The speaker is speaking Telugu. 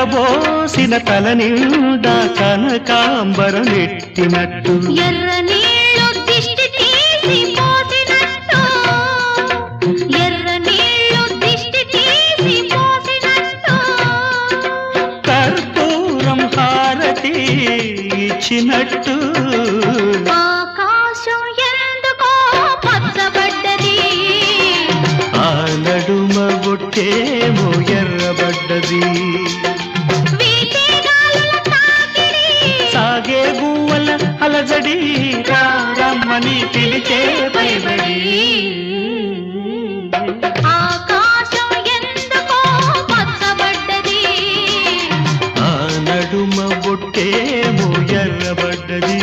విరబోసిన తల నిండా కనకాంబరం ఎట్టినట్టు ఎర్ర నీళ్ళు దిష్టి తీసి పోసినట్టు. ఎర్ర నీళ్ళు దిష్టి తీసి పోసినట్టు. కర్పూరం హారతి ఇచ్చినట్టు. ఆకాశం ఎందుకో పచ్చబడ్డది. ఆ నడుమ బొట్టేమో ఎర్రబడ్డది. పిలిచేదై రమ్మని పిలిచేదై ఆకాశం ఎందుకో ఆ నడుమ బొట్టే ఎర్రబడ్డది.